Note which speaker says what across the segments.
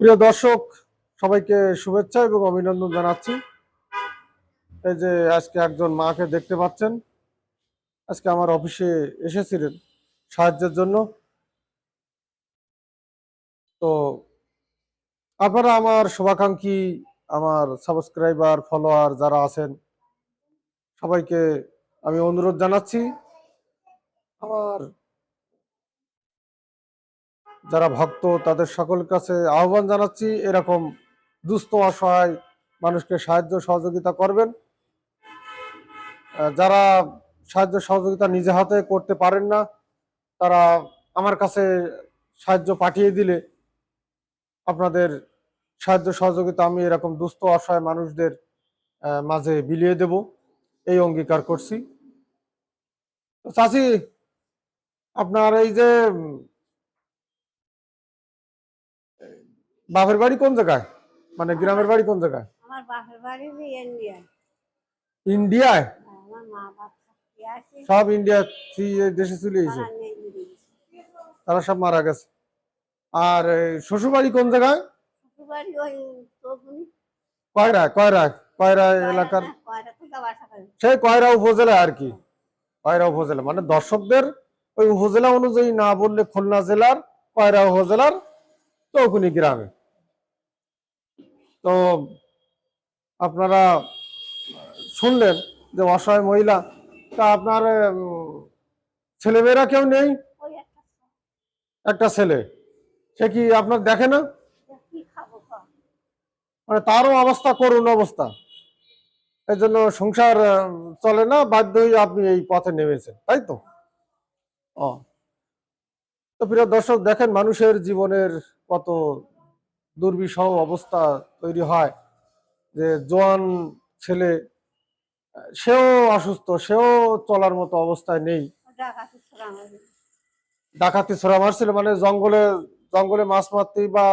Speaker 1: প্রিয় দর্শক, সবাইকে শুভেচ্ছা এবং অভিনন্দন জানাচ্ছি। এই যে আজকে একজন মাকে দেখতে পাচ্ছেন, আজকে আমার অফিসে এসেছিলেন সাহায্যের জন্য। তো আপনারা আমার শুভাকাঙ্ক্ষী, আমার সাবস্ক্রাইবার, ফলোয়ার যারা আছেন, সবাইকে আমি অনুরোধ জানাচ্ছি। আমার যারা ভক্ত, তাদের সকল কাছে আহ্বান জানাচ্ছি, এরকম দুস্থ, অসহায় মানুষকে সাহায্য, সহযোগিতা করবেন। যারা সাহায্য, সহযোগিতা নিজে হাতে করতে পারেন না, তারা আমার কাছে সাহায্য পাঠিয়ে দিলে আপনাদের সাহায্য, সহযোগিতা আমি এরকম দুস্থ, অসহায় মানুষদের মাঝে বিলিয়ে দেব। এই অঙ্গীকার করছি। চাচি, আপনার এই যে বাপের বাড়ি কোন জায়গায়? মানে গ্রামের বাড়ি কোন জায়গায়?
Speaker 2: আমার বাপের বাড়ি যে
Speaker 1: ইন্ডিয়ায়।
Speaker 2: আছে।
Speaker 1: সব ইন্ডিয়া দেশে চলে এসেছে
Speaker 2: তারা
Speaker 1: সব মারা গেছে। আর শ্বশুর বাড়ি কোন জায়গায়? কয়রা কয়রা কয়রা এলাকার? সেই কয়রা উপজেলা আর কি? কয়রা উপজেলা। মানে দর্শকদের ওই উপজেলা অনুযায়ী না বললে খুলনা জেলার কয়রা উপজেলার চৌকুনি গ্রামে। তো আপনারা শুনলেন যে অসহায় মহিলা তা আপনার ছেলেমেয়েরা কেউ নেই?
Speaker 2: একটা
Speaker 1: ছেলে। সে কি আপনার দেখে না? মানে তারও অবস্থা করুন অবস্থা। এই জন্য সংসার চলে না বাধ্য হয়ে আপনি এই পথে নেমেছেন তাই তো? ও। তো প্রিয় দর্শক দেখেন মানুষের জীবনের কত দুর্বিষহ অবস্থা তৈরি হয় যে জোয়ান ছেলে সেও অসুস্থ সেও চলার মতো অবস্থায় নেই।
Speaker 2: ডাকাতি ছোড়া
Speaker 1: মারছিল মানে জঙ্গলে জঙ্গলে মাছ মারতেই বা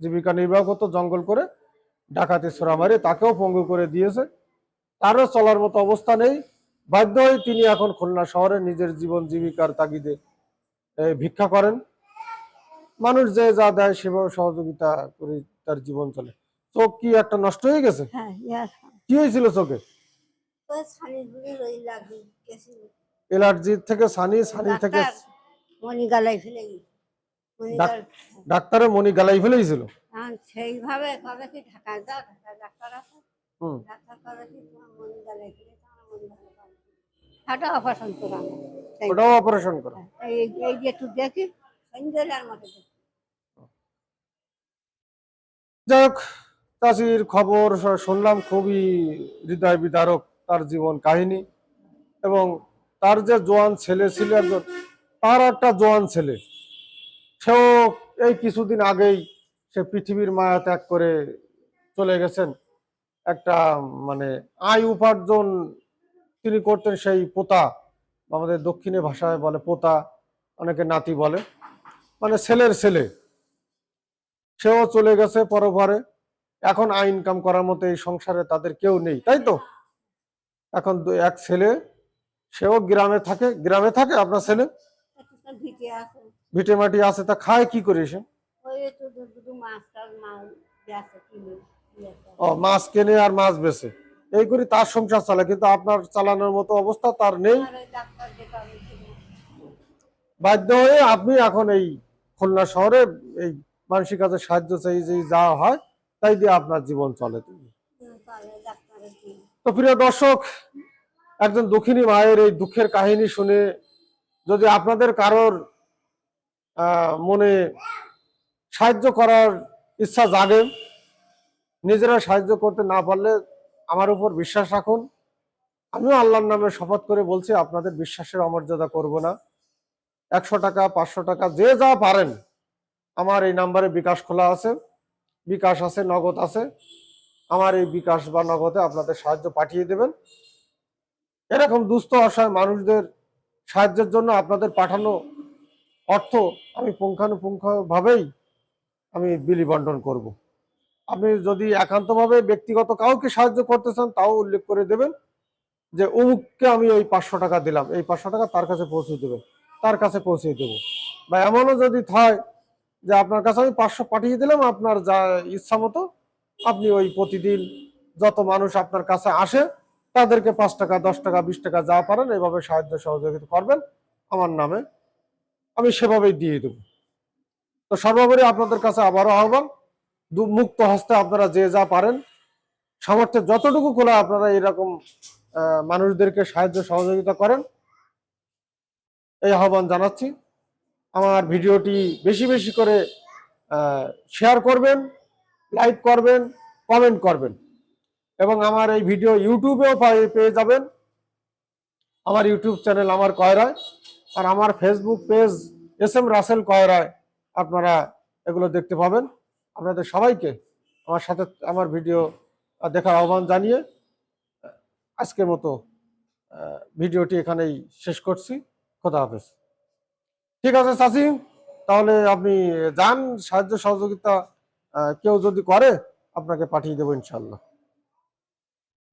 Speaker 1: জীবিকা নির্বাহ করতো জঙ্গল করে ডাকাতি ছোড়া মারে তাকেও পঙ্গু করে দিয়েছে। তারও চলার মতো অবস্থা নেই। বাধ্য হয়ে তিনি এখন খুলনা শহরে নিজের জীবন জীবিকার তাগিদে ভিক্ষা করেন। মানুষ যে যা দেয় সেভাবে সহযোগিতা করে তার জীবন চলে। চোখ কি একটা নষ্ট হয়ে গেছে?
Speaker 2: হ্যাঁ
Speaker 1: কি হয়েছিল চোখে? এলার্জি থেকে সানি সানি থেকে
Speaker 2: ডাক্তার মনি গালাই ফেলে
Speaker 1: ডাক্তারে মনি গালাই ফেলেছিল?
Speaker 2: সেইভাবে কবে কি ঢাকা যাও ঢাকা ডাক্তার আছে?
Speaker 1: হুম।
Speaker 2: ডাক্তার কবে কি মনি গালাই ফেলে মনি গালাই হাঁটা অপারেশন করা
Speaker 1: ওটাও অপারেশন করা।
Speaker 2: এই এই যে একটু দেখি সন্ধ্যের মতো
Speaker 1: যাই হোক চাষির খবর শুনলাম খুবই হৃদয় বিদারক তার জীবন কাহিনী এবং তার যে জোয়ান ছেলে ছিল একজন তার একটা জোয়ান ছেলে সেও এই কিছুদিন আগেই সে পৃথিবীর মায়া ত্যাগ করে চলে গেছেন। একটা মানে আয় উপার্জন তিনি করতেন সেই পোতা, আমাদের দক্ষিণে ভাষায় বলে পোতা, অনেকে নাতি বলে। মানে ছেলের ছেলে। সেও চলে গেছে পরপরে এখন আয় ইনকাম করার মতো এই সংসারে তাদের কেউ নেই, তাই তো? এখন এক ছেলে, সেও গ্রামে থাকে। গ্রামে থাকে আপনার ছেলে?
Speaker 2: ভিটে
Speaker 1: মাটি আছে, তা খায় কি করে সে?
Speaker 2: মাছ কিনে
Speaker 1: আর মাছ বেচে। এই করে তার সংসার চালে কিন্তু আপনার চালানোর মতো অবস্থা তার নেই। বাধ্য হয়ে আপনি এখন এই খুলনা শহরে এই মানসিক কাছে সাহায্য চাই যে যা হয় তাই দিয়ে আপনার জীবন চলে
Speaker 2: কি
Speaker 1: তো প্রিয় দর্শক একজন দুঃখিনী মায়ের এই দুঃখের কাহিনী শুনে যদি আপনাদের কারোর আহ, মনে সাহায্য করার ইচ্ছা জাগে নিজেরা সাহায্য করতে না পারলে আমার উপর বিশ্বাস রাখুন। আমিও আল্লাহর নামে শপথ করে বলছি, আপনাদের বিশ্বাসের অমর্যাদা করব না। একশো টাকা, পাঁচশো টাকা, যে যা পারেন। আমার এই নাম্বারে বিকাশ খোলা আছে। বিকাশ আছে, নগদ আছে। আমার এই বিকাশ বা নগদে আপনাদের সাহায্য পাঠিয়ে দেবেন। এরকম দুস্থ, অসহায় মানুষদের সাহায্যের জন্য আপনাদের পাঠানো অর্থ আমি পুঙ্খানুপুঙ্খ ভাবেই আমি বিলি বন্টন করব। আপনি যদি একান্তভাবে ব্যক্তিগত কাউকে সাহায্য করতে চান, তাও উল্লেখ করে দেবেন যে অমুককে আমি এই পাঁচশো টাকা দিলাম। এই পাঁচশো টাকা তার কাছে পৌঁছে দেবেন তার কাছে পৌঁছে দেবো। বা এমনও যদি হয় যে আপনার কাছে আমি পাঁচশো পাঠিয়ে দিলাম, আপনার যা ইচ্ছা মতো আপনি ওই প্রতিদিন যত মানুষ আপনার কাছে আসে, তাদেরকে পাঁচ টাকা, দশ টাকা, বিশ টাকা যা পারেন, এভাবে সাহায্য সহযোগিতা করবেন। আমার নামে আমি সেভাবেই দিয়ে দেব। তো সর্বোপরি আপনাদের কাছে আবারও আহ্বান মুক্ত হস্তে আপনারা যে যা পারেন, সামর্থ্যের যতটুকু খোলা আপনারা এরকম মানুষদেরকে সাহায্য সহযোগিতা করেন। এই আহ্বান জানাচ্ছি। আমার ভিডিওটি বেশি বেশি করে শেয়ার করবেন লাইক করবেন কমেন্ট করবেন। এবং আমার এই ভিডিও ইউটিউবেও পেয়ে যাবেন। আমার ইউটিউব চ্যানেল আমার কয়রায়, আর আমার Facebook page S M Rasel কয়রায়, আপনারা এগুলো দেখতে পাবেন। আপনাদের সবাইকে আমার সাথে আমার ভিডিও দেখার আহ্বান জানিয়ে আজকের মতো ভিডিওটি এখানেই শেষ করছি। খোদা হাফেজ। ঠিক আছে চাষি তাহলে আপনি যান, সাহায্য সহযোগিতা কেউ যদি করে, আপনাকে পাঠিয়ে দেবো ইনশাল্লাহ